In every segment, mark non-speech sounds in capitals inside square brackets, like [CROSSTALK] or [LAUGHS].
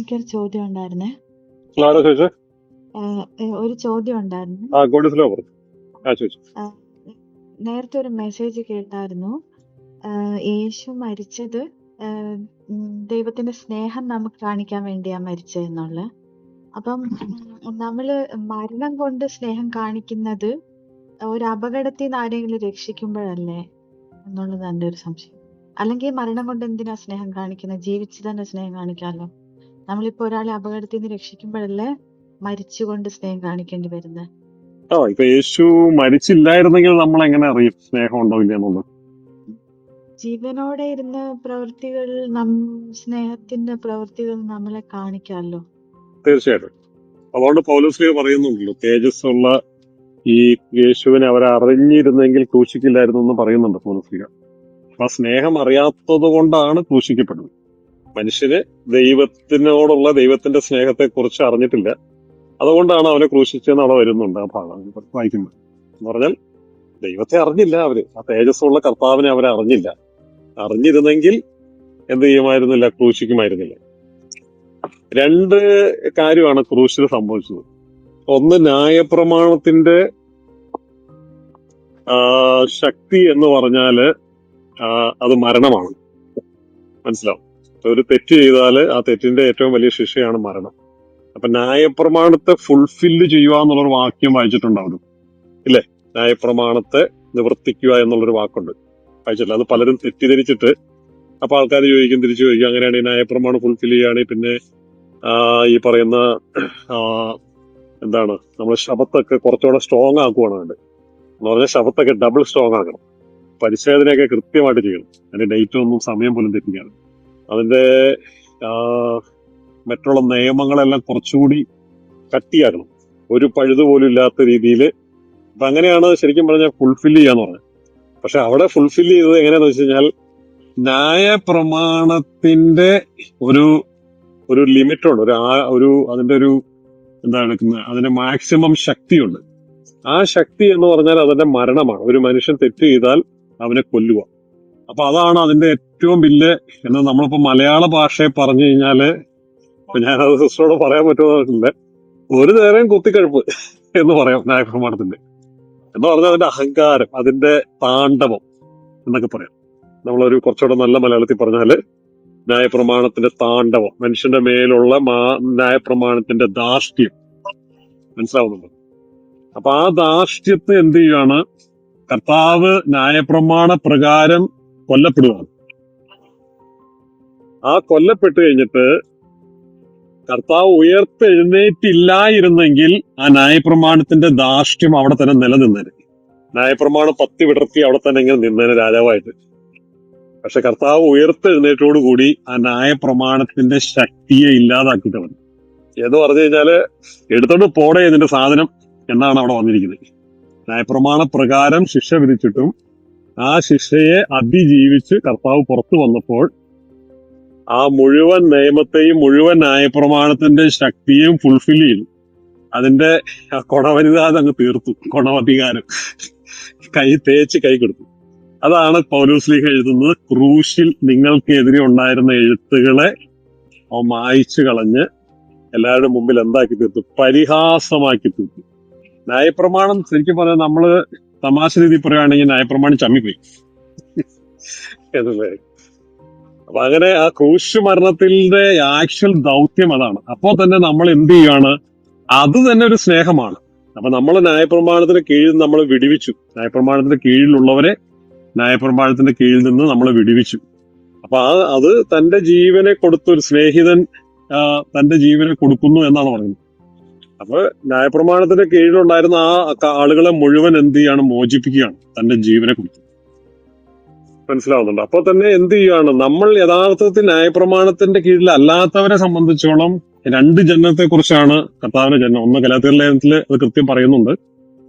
എനിക്കൊരു ചോദ്യം ഉണ്ടായിരുന്നേ. ഒരു ചോദ്യം ഉണ്ടായിരുന്നു. നേരത്തെ ഒരു മെസ്സേജ് കേട്ടായിരുന്നു. യേശു മരിച്ചത് ദൈവത്തിന്റെ സ്നേഹം നമുക്ക് കാണിക്കാൻ വേണ്ടിയാ മരിച്ചതെന്നുള്ള അപ്പം നമ്മൾ മരണം കൊണ്ട് സ്നേഹം കാണിക്കുന്നത് ഒരു അപകടത്തിൽ നിന്ന് ആരെങ്കിലും രക്ഷിക്കുമ്പോഴല്ലേ എന്നുള്ളതാണ് എന്റെ ഒരു സംശയം. അല്ലെങ്കിൽ മരണം കൊണ്ട് എന്തിനാ സ്നേഹം കാണിക്കുന്നത്? ജീവിച്ചു തന്നെ സ്നേഹം കാണിക്കാമല്ലോ. നമ്മളിപ്പോ ഒരാളെ അപകടത്തിൽ നിന്ന് രക്ഷിക്കുമ്പോഴല്ലേ മരിച്ചുകൊണ്ട് സ്നേഹം കാണിക്കേണ്ടി വരുന്നത് ഓ ഇപ്പൊ യേശു മരിച്ചില്ലായിരുന്നെങ്കിൽ നമ്മൾ എങ്ങനെ അറിയും സ്നേഹം ഉണ്ടോ ഇല്ല എന്നുള്ളത്? ജീവനോടെ ഇരുന്ന പ്രവൃത്തികൾ നം സ്നേഹത്തിന്റെ പ്രവൃത്തികൾ നമ്മളെ കാണിക്കാമല്ലോ. തീർച്ചയായിട്ടും. അതുകൊണ്ട് പൗലോസ്ലിയ പറയുന്നുണ്ടല്ലോ തേജസ്സുള്ള ഈ യേശുവിനെ അവർ അറിഞ്ഞിരുന്നെങ്കിൽ ക്രൂശിക്കില്ലായിരുന്നു എന്ന് പറയുന്നുണ്ട് പൗലോസ്ലിയ ആ സ്നേഹം അറിയാത്തത് കൊണ്ടാണ് ക്രൂശിക്കപ്പെടുന്നത്. മനുഷ്യന് ദൈവത്തിനോടുള്ള ദൈവത്തിന്റെ സ്നേഹത്തെ കുറിച്ച് അറിഞ്ഞിട്ടില്ല. അതുകൊണ്ടാണ് അവനെ ക്രൂശിച്ചെന്ന് അവിടെ വരുന്നുണ്ട് ആ ഭാഗം. വായിക്കുമ്പോൾ എന്ന് പറഞ്ഞാൽ ദൈവത്തെ അറിഞ്ഞില്ല അവർ. ആ തേജസ്സുള്ള കർത്താവിനെ അവരെ അറിഞ്ഞില്ല. അറിഞ്ഞിരുന്നെങ്കിൽ എന്ത് ചെയ്യുമായിരുന്നില്ല? ക്രൂശിക്കുമായിരുന്നില്ല. രണ്ട് കാര്യമാണ് ക്രൂശിൽ സംഭവിച്ചത്. ഒന്ന് ന്യായപ്രമാണത്തിന്റെ ശക്തി എന്ന് പറഞ്ഞാൽ അത് മരണമാണ്. മനസ്സിലാവും? ഒരു തെറ്റ് ചെയ്താൽ ആ തെറ്റിന്റെ ഏറ്റവും വലിയ ശിക്ഷയാണ് മരണം. അപ്പൊ ന്യായപ്രമാണത്തെ ഫുൾഫില്ല് ചെയ്യുക എന്നുള്ളൊരു വാക്യം വായിച്ചിട്ടുണ്ടാവും ഇല്ലേ? ന്യായപ്രമാണത്തെ നിവർത്തിക്കുക എന്നുള്ളൊരു വാക്കുണ്ട്. വായിച്ചിട്ടില്ല? അത് പലരും തെറ്റിദ്ധരിച്ചിട്ട് അപ്പൊ ആൾക്കാർ ചോദിക്കും തിരിച്ചു ചോദിക്കും അങ്ങനെയാണെങ്കിൽ ന്യായപ്രമാണം ഫുൾഫിൽ ചെയ്യുകയാണെങ്കിൽ പിന്നെ ഈ പറയുന്ന എന്താണ്? നമ്മൾ ശബത്തൊക്കെ കുറച്ചുകൂടെ സ്ട്രോങ് ആക്കുവാണ് വേണ്ടത്. എന്ന് പറഞ്ഞാൽ ശബത്തൊക്കെ ഡബിൾ സ്ട്രോങ് ആക്കണം. പരിശോധനയൊക്കെ കൃത്യമായിട്ട് ചെയ്യണം. അതിന്റെ ഡേറ്റ് ഒന്നും സമയം പോലും തെറ്റിക്കാണ് അതിന്റെ മറ്റുള്ള നിയമങ്ങളെല്ലാം കുറച്ചുകൂടി കട്ടിയാക്കണം. ഒരു പഴുത് പോലും ഇല്ലാത്ത രീതിയിൽ അപ്പൊ അങ്ങനെയാണ് ശരിക്കും പറഞ്ഞാൽ ഫുൾഫിൽ ചെയ്യാന്ന് പറഞ്ഞത്. പക്ഷെ അവിടെ ഫുൾഫിൽ ചെയ്തത് എങ്ങനെയാന്ന് വെച്ച് കഴിഞ്ഞാൽ ന്യായ പ്രമാണത്തിന്റെ ഒരു ഒരു ലിമിറ്റുണ്ട്. ഒരു ഒരു അതിന്റെ ഒരു എന്താണ് അതിന്റെ മാക്സിമം ശക്തിയുണ്ട്. ആ ശക്തി എന്ന് പറഞ്ഞാൽ അതിന്റെ മരണമാണ്. ഒരു മനുഷ്യൻ തെറ്റ് ചെയ്താൽ അവനെ കൊല്ലുക. അപ്പൊ അതാണ് അതിന്റെ ഏറ്റവും വലിയ എന്ന് നമ്മളിപ്പോ മലയാള ഭാഷയെ പറഞ്ഞു കഴിഞ്ഞാൽ ഞാനത് സിസ്റ്ററോട് പറയാൻ പറ്റുന്നില്ല ഒരു നേരം കുത്തിക്കഴുപ്പ് എന്ന് പറയാം ന്യായപ്രമാണത്തിന്റെ എന്ന് പറഞ്ഞാൽ അതിന്റെ അഹങ്കാരം അതിന്റെ താണ്ഡവം എന്നൊക്കെ പറയാം. നമ്മളൊരു കുറച്ചുകൂടെ നല്ല മലയാളത്തിൽ പറഞ്ഞാൽ ന്യായപ്രമാണത്തിന്റെ താണ്ഡവം മനുഷ്യന്റെ മേലുള്ള മാ- ന്യായപ്രമാണത്തിന്റെ ധാർഷ്ട്യം മനസ്സിലാവുന്നുണ്ട്? അപ്പൊ ആ ധാർഷ്ട്യത്തെ എന്ത് ചെയ്യുകയാണ് കർത്താവ് ന്യായപ്രമാണ പ്രകാരം കൊല്ലപ്പെടുകയാണ് ആ കൊല്ലപ്പെട്ട് കഴിഞ്ഞിട്ട് കർത്താവ് ഉയർത്തെഴുന്നേറ്റില്ലായിരുന്നെങ്കിൽ ആ ന്യായപ്രമാണത്തിന്റെ ധാർഷ്ട്യം അവിടെ തന്നെ നിലനിന്നേനെ ന്യായപ്രമാണം പത്തി വിടർത്തി അവിടെ തന്നെ ഇങ്ങനെ നിന്നേനെ രാജാവായിട്ട്. പക്ഷെ കർത്താവ് ഉയർത്തെഴുന്നേറ്റോടുകൂടി ആ ന്യായപ്രമാണത്തിന്റെ ശക്തിയെ ഇല്ലാതാക്കിയിട്ടവൻ. എന്ന് പറഞ്ഞു കഴിഞ്ഞാൽ എടുത്തോണ്ട് പോടെ ഇതിന്റെ സാധനം എന്നാണ് അവിടെ വന്നിരിക്കുന്നത്. ന്യായപ്രമാണ പ്രകാരം ശിക്ഷ വിധിച്ചിട്ടും ആ ശിക്ഷയെ അതിജീവിച്ച് കർത്താവ് പുറത്തു വന്നപ്പോൾ ആ മുഴുവൻ നിയമത്തെയും മുഴുവൻ ന്യായപ്രമാണത്തിന്റെ ശക്തിയും ഫുൾഫിൽ ചെയ്തു. അതിന്റെ കൊണവനിത അങ്ങ് തീർത്തു. കൊണവധികാരം. കൈ തേച്ച് കൈ കൊടുത്തു. അതാണ് പൗലോസ്ലീഹ എഴുതുന്നത് ക്രൂശിൽ നിങ്ങൾക്കെതിരെ ഉണ്ടായിരുന്ന എഴുത്തുകളെ മായിച്ചു കളഞ്ഞ് എല്ലാവരുടെ മുമ്പിൽ എന്താക്കി തീർത്തു? പരിഹാസമാക്കി തീർത്തു. ന്യായപ്രമാണം ശരിക്കും പറഞ്ഞാൽ നമ്മൾ തമാശ രീതി പറയുകയാണെങ്കിൽ നയപ്രമാണി ചമ്മിപ്പോയി. എന്നല്ലേ അപ്പൊ അങ്ങനെ ആ ക്രൂശ് മരണത്തിന്റെ ആക്ച്വൽ ദൗത്യം അതാണ്. അപ്പോ തന്നെ നമ്മൾ എന്ത് ചെയ്യാണ് അത് തന്നെ ഒരു സ്നേഹമാണ്. അപ്പൊ നമ്മൾ ന്യായപ്രമാണത്തിന് കീഴിൽ നമ്മൾ വിടിവിച്ചു. ന്യായപ്രമാണത്തിന്റെ കീഴിലുള്ളവരെ ന്യായപ്രമാണത്തിന്റെ കീഴിൽ നിന്ന് നമ്മൾ വിടിവിച്ചു. അപ്പൊ ആ അത് തന്റെ ജീവനെ കൊടുത്തൊരു സ്നേഹിതൻ തന്റെ ജീവനെ കൊടുക്കുന്നു എന്നാണ് പറയുന്നത്. അപ്പൊ ന്യായപ്രമാണത്തിന്റെ കീഴിലുണ്ടായിരുന്ന ആ ആളുകളെ മുഴുവൻ എന്ത് ചെയ്യാണ്? മോചിപ്പിക്കുകയാണ്. തന്റെ ജീവനെ കുറിച്ച്. മനസ്സിലാവുന്നുണ്ട്? അപ്പൊ തന്നെ എന്ത് ചെയ്യുകയാണ് നമ്മൾ യഥാർത്ഥത്തിൽ ന്യായപ്രമാണത്തിന്റെ കീഴിൽ അല്ലാത്തവരെ സംബന്ധിച്ചോളം രണ്ട് ജനനത്തെ കുറിച്ചാണ് കർത്താവിന്റെ ജനനം. ഒന്ന് കലാതീർലേഖനത്തിൽ അത് കൃത്യം പറയുന്നുണ്ട്.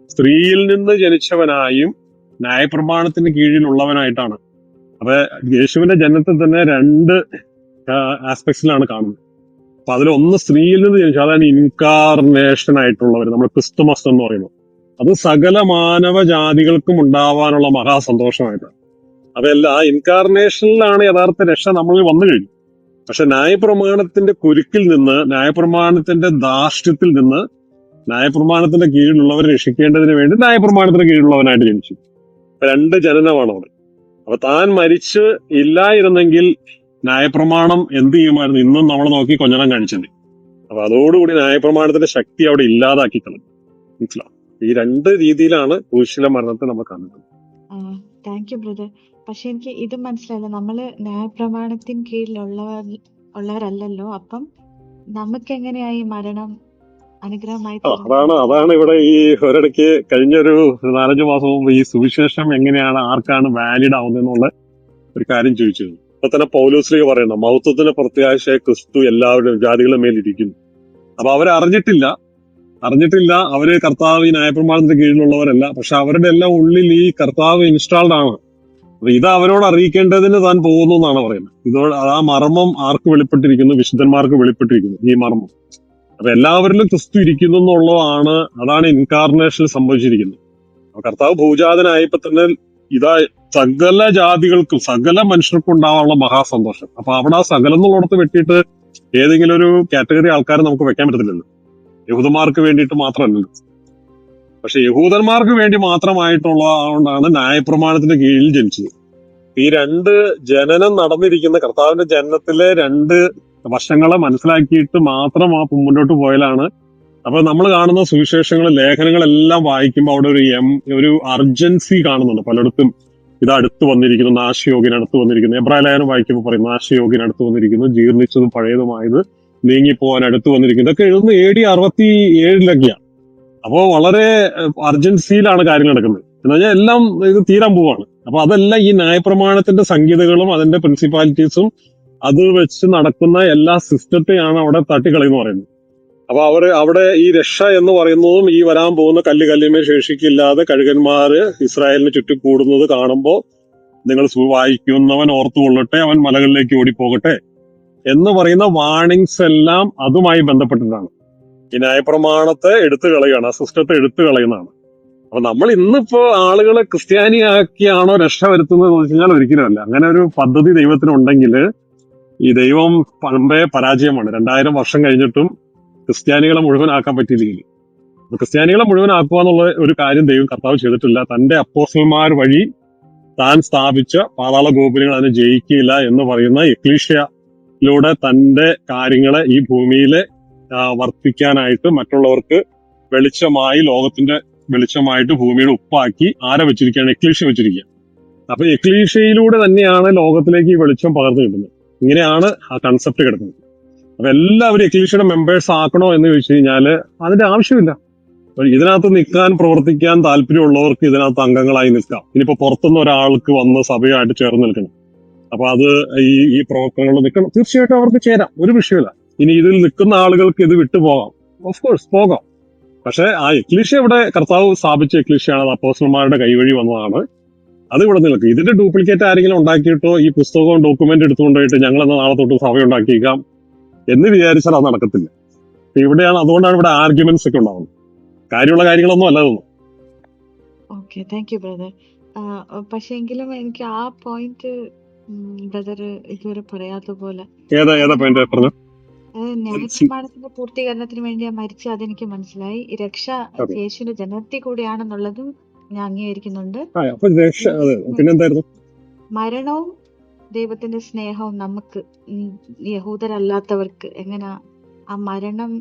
സ്ത്രീയിൽ നിന്ന് ജനിച്ചവനായും ന്യായപ്രമാണത്തിന് കീഴിലുള്ളവനായിട്ടാണ്. അപ്പൊ യേശുവിന്റെ ജനനത്തിൽ തന്നെ രണ്ട് ആസ്പെക്ട്സിലാണ് കാണുന്നത്. അപ്പൊ അതിൽ ഒന്ന് സ്ത്രീയിൽ നിന്ന് ജനിച്ചു. അതാണ് ഇൻകാർണേഷൻ ആയിട്ടുള്ളവർ നമ്മൾ ക്രിസ്തുമസ് എന്ന് പറയുന്നത്. അത് സകല മാനവ ജാതികൾക്കും ഉണ്ടാവാനുള്ള മഹാസന്തോഷമായിട്ടാണ് അതല്ല ആ ഇൻകാർനേഷനിലാണ് യഥാർത്ഥ രക്ഷ നമ്മൾ വന്നു കഴിഞ്ഞു. പക്ഷെ ന്യായപ്രമാണത്തിന്റെ കുരുക്കിൽ നിന്ന് ന്യായപ്രമാണത്തിന്റെ ധാർഷ്ട്യത്തിൽ നിന്ന് ന്യായപ്രമാണത്തിന്റെ കീഴിലുള്ളവരെ രക്ഷിക്കേണ്ടതിന് വേണ്ടി ന്യായപ്രമാണത്തിന് കീഴിലുള്ളവനായിട്ട് ജനിച്ചു. രണ്ട് ജനനമാണ് അവിടെ അപ്പൊ താൻ മരിച്ച് ഇല്ലായിരുന്നെങ്കിൽ ന്യായപ്രമാണം എന്ത് ചെയ്യുമായിരുന്നു? ഇന്നും നമ്മൾ നോക്കി കൊഞ്ഞണം കാണിച്ചത് അപ്പൊ അതോടുകൂടി ന്യായപ്രമാണത്തിന്റെ ശക്തി അവിടെ ഇല്ലാതാക്കി കളഞ്ഞു മനസ്സിലാവും ഈ രണ്ട് രീതിയിലാണ് കുരിശിലെ മരണത്തെ നമ്മൾ കാണുന്നത് താങ്ക് യു ബ്രദർ പക്ഷെ എനിക്ക് ഇത് മനസ്സിലായില്ല. നമ്മൾ ന്യായപ്രമാണത്തിന് കീഴിലുള്ളവർ ഉള്ളവരല്ലല്ലോ. അപ്പം നമുക്ക് എങ്ങനെയായി മരണം അനുഗ്രഹമായി അതാണ് അതാണ് ഇവിടെ ഈ ഒരിടയ്ക്ക് കഴിഞ്ഞൊരു നാലഞ്ചു മാസം മുമ്പ് ഈ സുവിശേഷം എങ്ങനെയാണ് ആർക്കാണ് വാലിഡ് ആവുന്നതെന്നുള്ള ഒരു കാര്യം ചോദിച്ചിരുന്നു ഇപ്പൊ തന്നെ പൗലോസ്ലിക പറയണം മഹത്വത്തിന് പ്രത്യാശയായ ക്രിസ്തു എല്ലാവരുടെയും ജാതികളുടെ മേലിരിക്കുന്നു അപ്പൊ അവരെ അറിഞ്ഞിട്ടില്ല അവർ കർത്താവ് ഈ ന്യായപ്രമാണത്തിന്റെ കീഴിലുള്ളവരല്ല പക്ഷെ അവരുടെ എല്ലാം ഉള്ളിൽ ഈ കർത്താവ് ഇൻസ്റ്റാൾഡ് ആണ്. അപ്പൊ ഇത് അവരോട് അറിയിക്കേണ്ടതിന് താൻ പോകുന്നു എന്നാണ് പറയുന്നത്. ഇതോട് ആ മർമ്മം ആർക്ക് വെളിപ്പെട്ടിരിക്കുന്നു? വിശുദ്ധന്മാർക്ക് വെളിപ്പെട്ടിരിക്കുന്നു ഈ മർമ്മം. അപ്പൊ എല്ലാവരിലും ക്രിസ്തു ഇരിക്കുന്നു എന്നുള്ളതാണ് അതാണ് ഇൻകാർണേഷനിൽ സംഭവിച്ചിരിക്കുന്നത്. കർത്താവ് ഭൂജാതനായപ്പോ തന്നെ ഇതാ സകല ജാതികൾക്കും സകല മനുഷ്യർക്കും ഉണ്ടാവാനുള്ള മഹാസന്തോഷം. അപ്പൊ അവിടെ ആ സകലം എന്നുള്ളിടത്ത് വെട്ടിയിട്ട് ഏതെങ്കിലും ഒരു കാറ്റഗറി ആൾക്കാരെ നമുക്ക് വെക്കാൻ പറ്റത്തില്ലല്ലോ. യഹൂദന്മാർക്ക് വേണ്ടിയിട്ട് മാത്രമല്ലല്ലോ. പക്ഷെ യഹൂദന്മാർക്ക് വേണ്ടി മാത്രമായിട്ടുള്ള ആളാണ് ന്യായപ്രമാണത്തിന്റെ കീഴിൽ ജനിച്ചത്. ഈ രണ്ട് ജനനം നടന്നിരിക്കുന്ന കർത്താവിന്റെ ജനനത്തിലെ രണ്ട് വശങ്ങളെ മനസ്സിലാക്കിയിട്ട് മാത്രം ആ മുന്നോട്ട് പോയാലാണ് അപ്പൊ നമ്മൾ കാണുന്ന സുവിശേഷങ്ങൾ ലേഖനങ്ങളെല്ലാം വായിക്കുമ്പോൾ അവിടെ ഒരു എം ഒരു അർജൻസി കാണുന്നുണ്ട് പലയിടത്തും. ഇത് അടുത്ത് വന്നിരിക്കുന്നു നാശയോഗിന് അടുത്ത് വന്നിരിക്കുന്നു. എബ്രാഹിം ലേഖനം വായിക്കുമ്പോൾ പറയും നാശയോഗിന് അടുത്ത് വന്നിരിക്കുന്നു ജീർണിച്ചതും പഴയതുമായത് നീങ്ങിപ്പോവാൻ അടുത്ത് വന്നിരിക്കുന്നു. ഇതൊക്കെ എഴുതുന്ന എ ഡി അറുപത്തി ഏഴിലൊക്കെയാണ് അപ്പോൾ വളരെ അർജൻസിയിലാണ് കാര്യങ്ങൾ നടക്കുന്നത്. എന്ന് പറഞ്ഞാൽ എല്ലാം ഇത് തീരാൻ പോവാണ്. അപ്പൊ അതെല്ലാം ഈ ന്യായപ്രമാണത്തിന്റെ സംഗീതകളും അതിന്റെ പ്രിൻസിപ്പാലിറ്റീസും അത് വെച്ച് നടക്കുന്ന എല്ലാ സിസ്റ്റത്തെയാണ് അവിടെ തട്ടിക്കളയെന്ന് പറയുന്നത്. അപ്പൊ അവർ അവിടെ ഈ രക്ഷ എന്ന് പറയുന്നതും ഈ വരാൻ പോകുന്ന കല്ല് കല്ലിമേ ശേഷിക്കില്ലാതെ കഴുകന്മാര് ഇസ്രായേലിന് ചുറ്റും കൂടുന്നത് കാണുമ്പോൾ നിങ്ങൾ വായിക്കുന്നവൻ ഓർത്തുകൊള്ളട്ടെ അവൻ മലകളിലേക്ക് ഓടിപ്പോകട്ടെ എന്ന് പറയുന്ന വാണിങ്സ് എല്ലാം അതുമായി ബന്ധപ്പെട്ടിട്ടാണ്. ഈ ന്യായപ്രമാണത്തെ എടുത്തു കളയുകയാണ് ആ സിസ്റ്റത്തെ എടുത്തു കളയുന്നതാണ്. അപ്പൊ നമ്മൾ ഇന്നിപ്പോ ആളുകളെ ക്രിസ്ത്യാനിയാക്കിയാണോ രക്ഷ വരുത്തുന്നത് എന്ന് വെച്ച് ഒരിക്കലുമല്ല അങ്ങനെ ഒരു പദ്ധതി ദൈവത്തിനുണ്ടെങ്കിൽ ഈ ദൈവം പമ്പേ പരാജയമാണ്. രണ്ടായിരം വർഷം കഴിഞ്ഞിട്ടും ക്രിസ്ത്യാനികളെ മുഴുവനാക്കാൻ പറ്റിയില്ലെങ്കിൽ. ക്രിസ്ത്യാനികളെ മുഴുവനാക്കുക എന്നുള്ള ഒരു കാര്യം ദൈവം കർത്താവ് ചെയ്തിട്ടില്ല. തന്റെ അപ്പോസൽമാർ വഴി താൻ സ്ഥാപിച്ച പാതാള ഗോപുരങ്ങൾ അതിനെ ജയിക്കില്ല എന്ന് പറയുന്ന എക്ലീഷ്യയിലൂടെ തന്റെ കാര്യങ്ങളെ ഈ ഭൂമിയിലെ വർത്തിക്കാനായിട്ട് മറ്റുള്ളവർക്ക് വെളിച്ചമായി ലോകത്തിന്റെ വെളിച്ചമായിട്ട് ഭൂമിയുടെ ഉപ്പാക്കി ആരെ വെച്ചിരിക്കുകയാണ്? എക്ലീഷ്യ വെച്ചിരിക്കുക അപ്പൊ എക്ലീഷ്യയിലൂടെ തന്നെയാണ് ലോകത്തിലേക്ക് ഈ വെളിച്ചം പകർന്നു കിട്ടുന്നത്. ഇങ്ങനെയാണ് ആ കൺസെപ്റ്റ് കിടക്കുന്നത്. അപ്പൊ എല്ലാവരും എക്ലീഷ്യയുടെ മെമ്പേഴ്സ് ആക്കണോ എന്ന് ചോദിച്ചു കഴിഞ്ഞാൽ അതിന്റെ ആവശ്യമില്ല. ഇതിനകത്ത് നിൽക്കാൻ പ്രവർത്തിക്കാൻ താല്പര്യമുള്ളവർക്ക് ഇതിനകത്ത് അംഗങ്ങളായി നിൽക്കാം. ഇനിയിപ്പോ പുറത്തുനിന്ന് ഒരാൾക്ക് വന്ന് സഭയായിട്ട് ചേർന്ന് നിൽക്കണം. അപ്പൊ അത് ഈ ഈ പ്രവർത്തനങ്ങളിൽ നിൽക്കണം. തീർച്ചയായിട്ടും അവർക്ക് ചേരാം. ഒരു വിഷയമില്ല ഇനി ഇതിൽ നിൽക്കുന്ന ആളുകൾക്ക് ഇത് വിട്ടുപോകാം ഓഫ് കോഴ്സ് പോകാം. പക്ഷെ ആ എക്ലീഷ്യ ഇവിടെ കർത്താവ് സ്ഥാപിച്ച എക്ലീഷ്യയാണ് അത് അപ്പോസ്റ്റർമാരുടെ കൈവഴി വന്നതാണ്. അത് ഇവിടെ നിൽക്കും. ഇതിന്റെ ഡ്യൂപ്ലിക്കേറ്റ് ആരെങ്കിലും ഉണ്ടാക്കിയിട്ടോ ഈ പുസ്തകവും ഡോക്യുമെന്റ് എടുത്തുകൊണ്ടുപോയിട്ട് ഞങ്ങൾ നാളെ തൊട്ട് സഭ ഉണ്ടാക്കിയേക്കാം. എന്ന് വിചാരിച്ചാൽ അത് നടക്കത്തില്ല. അപ്പൊ ഇവിടെയാണ് അതുകൊണ്ടാണ് ഇവിടെ ആർഗ്യുമെന്റ്സ് ഒക്കെ ഉണ്ടാവുന്നത്. കാര്യമുള്ള കാര്യങ്ങളൊന്നും അല്ല തോന്നുന്നു ഓക്കെ താങ്ക് യു ബ്രദർ പക്ഷെ എങ്കിലും എനിക്ക് ആ പോയിന്റ് ബ്രദർ ഇതുവരെ പറയാത്ത പോലെ. ഏതാ ഏതാ പോയിന്റ് പറഞ്ഞു ന്യായപ്രമാണത്തിന്റെ പൂർത്തീകരണത്തിന് വേണ്ടിയാ മരിച്ചു അതെനിക്ക് മനസ്സിലായി. രക്ഷ. യേശുവിന്റെ ജനനത്തിൽ കൂടിയാണെന്നുള്ളതും ഞാൻ അംഗീകരിക്കുന്നുണ്ട്. പിന്നെന്തായിരുന്നു? മരണവും ദൈവത്തിന്റെ സ്നേഹവും നമുക്ക് യഹൂദരല്ലാത്തവർക്ക് എങ്ങനെ ആ മരണം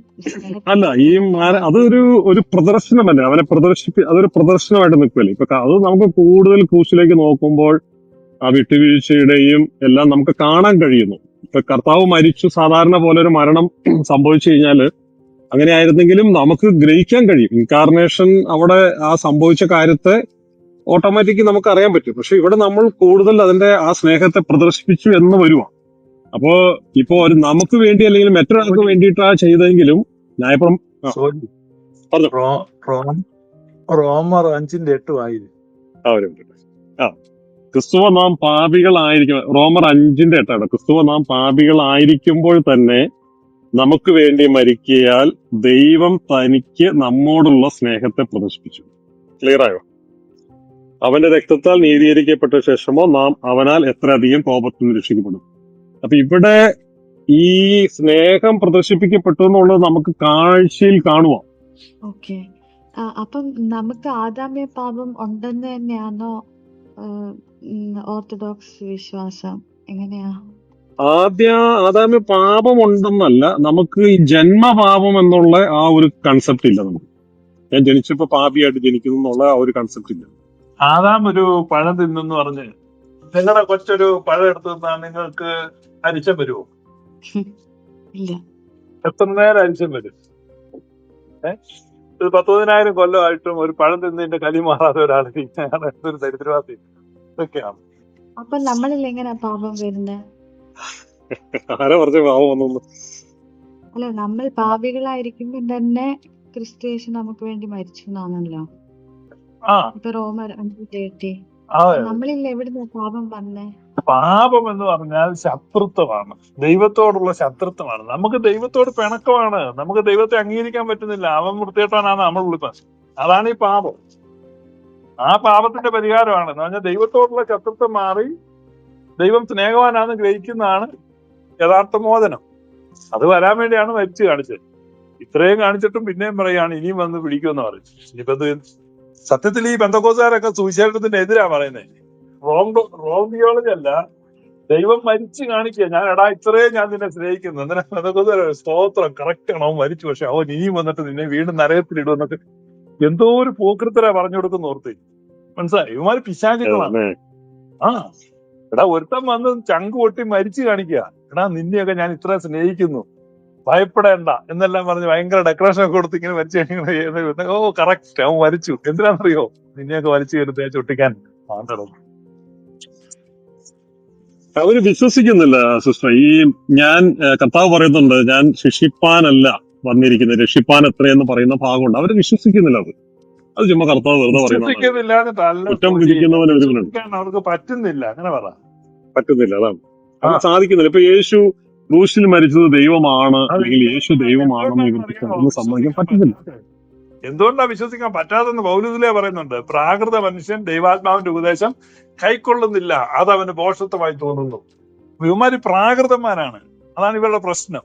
അല്ല ഈ അതൊരു ഒരു പ്രദർശനമല്ലേ അവനെ പ്രദർശിപ്പി അതൊരു പ്രദർശനമായിട്ട് നിൽക്കുമല്ലേ ഇപ്പൊ അത് നമുക്ക് കൂടുതൽ ക്രൂശിലേക്ക് നോക്കുമ്പോൾ ആ വിട്ടുവീഴ്ചയുടെയും എല്ലാം നമുക്ക് കാണാൻ കഴിയുന്നു. ഇപ്പൊ കർത്താവ് മരിച്ചു സാധാരണ പോലെ ഒരു മരണം [CLEARS THROAT] സംഭവിച്ചു കഴിഞ്ഞാൽ അങ്ങനെ ആയിരുന്നെങ്കിലും നമുക്ക് ഗ്രഹിക്കാൻ കഴിയും. ഇൻകാർണേഷൻ അവിടെ ആ സംഭവിച്ച കാര്യത്തെ ഓട്ടോമാറ്റിക് നമുക്ക് അറിയാൻ പറ്റും. പക്ഷെ ഇവിടെ നമ്മൾ കൂടുതൽ അതിന്റെ ആ സ്നേഹത്തെ പ്രദർശിപ്പിച്ചു എന്ന് വരുവാ. അപ്പോ ഇപ്പോ ഒരു നമുക്ക് വേണ്ടി അല്ലെങ്കിൽ മറ്റൊരാൾക്ക് വേണ്ടിയിട്ടാ ചെയ്തെങ്കിലും. റോ- റോമർ അഞ്ചിന്റെ എട്ട് ആ ക്രിസ്തുവ നാം പാപികളായിരിക്കും. റോമർ അഞ്ചിന്റെ എട്ടാണ് ക്രിസ്തുവ നാം പാപികളായിരിക്കുമ്പോൾ തന്നെ നമുക്ക് വേണ്ടി മരിക്കയാൽ ദൈവം തനിക്ക് നമ്മോടുള്ള സ്നേഹത്തെ പ്രദർശിപ്പിച്ചു. ക്ലിയർ ആയോ? അവന്റെ രക്തത്താൽ നീതീകരിക്കപ്പെട്ട ശേഷമോ നാം അവനാൽ എത്രയധികം കോപത്തിൽ രക്ഷിക്കപ്പെടും. അപ്പൊ ഇവിടെ ഈ സ്നേഹം പ്രദർശിപ്പിക്കപ്പെട്ടു എന്നുള്ളത് നമുക്ക് കാഴ്ചയിൽ കാണുക ഓക്കെ. അപ്പം നമുക്ക് ആദാമ്യ പാപം ഉണ്ടെന്ന് തന്നെയാണോ ഓർത്തഡോക്സ് വിശ്വാസം? എങ്ങനെയാ? ആദ്യ ആദാമ്യ പാപം ഉണ്ടെന്നല്ല നമുക്ക് ഈ ജന്മപാപം എന്നുള്ള ആ ഒരു കൺസെപ്റ്റ് ഇല്ല നമുക്ക്. ഞാൻ ജനിച്ചപ്പോ പാപിയായിട്ട് ജനിക്കുന്നു എന്നുള്ള ആ ഒരു കൺസെപ്റ്റ് ഇല്ല. ആദാം ഒരു പഴം തിന്നെന്ന് പറഞ്ഞ് നിങ്ങളുടെ കൊച്ചൊരു പഴം എടുത്തു തന്നാൽ നിങ്ങൾക്ക് അരിച്ചം വരുമോ? [LAUGHS] ഇല്ല. എത്ര നേരം അരിച്ചം വരും? ഏഹ് ഒരു പത്തൊമ്പതിനായിരം കൊല്ലമായിട്ടും ഒരു പഴം തിന്നതിന്റെ കലി മാറാത്ത ഒരാൾ ഒരു ദരിദ്രവാസി ഇതൊക്കെയാണ്. അപ്പൊ നമ്മളിൽ എങ്ങനെ പാപം വരുന്നത് ആരാ പറഞ്ഞ പാപം വന്നു അല്ല നമ്മൾ പാപികളായിരിക്കുമ്പോൾ തന്നെ ക്രിസ്ത്യേഷൻ നമുക്ക് വേണ്ടി മരിച്ചു എന്നാണല്ലോ. ഇപ്പൊ റോമർ എവിടുന്ന പാപം വന്നേ? പാപം എന്ന് പറഞ്ഞാൽ ശത്രുത്വമാണ്. ദൈവത്തോടുള്ള ശത്രുത്വമാണ്. നമുക്ക് ദൈവത്തോട് പിണക്കമാണ്. നമുക്ക് ദൈവത്തെ അംഗീകരിക്കാൻ പറ്റുന്നില്ല. അവൻ വൃത്തികെട്ടവനാണ് നമ്മൾ വിളിപ്പൻ അതാണ് ഈ പാപം. ആ പാപത്തിന്റെ പരിഹാരമാണ്. എന്ന് പറഞ്ഞാൽ ദൈവത്തോടുള്ള ശത്രുത്വം മാറി ദൈവം സ്നേഹവാനാണെന്ന് ഗ്രഹിക്കുന്നതാണ് യഥാർത്ഥ മോചനം. അത് വരാൻ വേണ്ടിയാണ് മരിച്ചു കാണിച്ചത്. ഇത്രയും കാണിച്ചിട്ടും പിന്നെയും പറയുകയാണ് ഇനിയും വന്ന് പിടിക്കുമെന്ന് പറയും ഇനിയിപ്പത് സത്യത്തിൽ ഈ ബന്ധക്കോസുകാരൊക്കെ സുവിശേഷത്തിന്റെ എതിരാ പറയുന്നത് റോങ് റോങ് തിയോളജി അല്ല. ദൈവം മരിച്ചു കാണിക്കുക. ഞാൻ എടാ ഇത്രയും ഞാൻ നിന്നെ സ്നേഹിക്കുന്നു. എന്തിനാ ബന്ധക്കോസുകാരെ സ്തോത്രം കറക്റ്റ് ആണ്? അവൻ മരിച്ചു. പക്ഷെ അവൻ ഇനിയും വന്നിട്ട് നിന്നെ വീണ്ടും നരകത്തിലിടുമെന്നൊക്കെ എന്തോ ഒരു പോക്കൃത്തരാ പറഞ്ഞു കൊടുക്കുന്ന ഓർത്ത്. മനസ്സിലായി? ഇവന്മാര് പിശാചികളാണ്. ആ. എടാ ഒരുത്തൻ വന്ന് ചങ്ക് പൊട്ടി മരിച്ചു കാണിക്കുക. എടാ നിന്നെയൊക്കെ ഞാൻ ഇത്ര സ്നേഹിക്കുന്നു. ഭയപ്പെടേണ്ട എന്നെല്ലാം പറഞ്ഞ് ഭയങ്കര ഡെക്കറേഷൻ ഒക്കെ കൊടുത്ത് ഇങ്ങനെ വരച്ചു കഴിഞ്ഞാൽ ഓ കറക്റ്റ് അവൻ മരിച്ചു എന്തിനാണെന്നറിയോ? നിന്നെയൊക്കെ വലിച്ചു കയറി തേച്ച് ഒട്ടിക്കാൻ. അവർ വിശ്വസിക്കുന്നില്ല സിസ്റ്റർ. ഈ ഞാൻ കർത്താവ് പറയുന്നുണ്ട് ഞാൻ ശിക്ഷിപ്പാനല്ല വന്നിരിക്കുന്നത്. രക്ഷിപ്പാൻ എത്രയെന്ന് പറയുന്ന ഭാഗമുണ്ട്. അവർ വിശ്വസിക്കുന്നില്ല അത്. അത് ചുമ്മാ കർത്താവ് വെറുതെ പറയുന്നില്ല അവർക്ക് പറ്റുന്നില്ല. അങ്ങനെ പറ. പറ്റുന്നില്ല അതാണ്. അത് സാധിക്കുന്നില്ല. ഇപ്പൊ യേശു ക്രൂശിൽ മരിച്ചത് ദൈവമാണ് അല്ലെങ്കിൽ യേശു ദൈവമാണെന്ന് ഇവർക്ക് ഒന്ന് സമ്മതിക്കാൻ പറ്റുന്നില്ല എന്തുകൊണ്ടാ വിശ്വസിക്കാൻ പറ്റാതെന്ന് പൗലുദിലേ പറയുന്നുണ്ട്. പ്രാകൃത മനുഷ്യൻ ദൈവാത്മാവിന്റെ ഉപദേശം കൈക്കൊള്ളുന്നില്ല. അത് അവന് പോഷത്വമായി തോന്നുന്നു. ഇവന്മാര് പ്രാകൃതന്മാരാണ്. അതാണ് ഇവരുടെ പ്രശ്നം.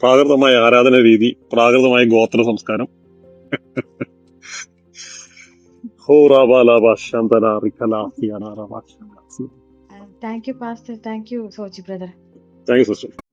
പ്രാകൃതമായ ആരാധന രീതി പ്രാകൃതമായ ഗോത്ര സംസ്കാരം. Thank you pastor thank you Soji brother thank you sister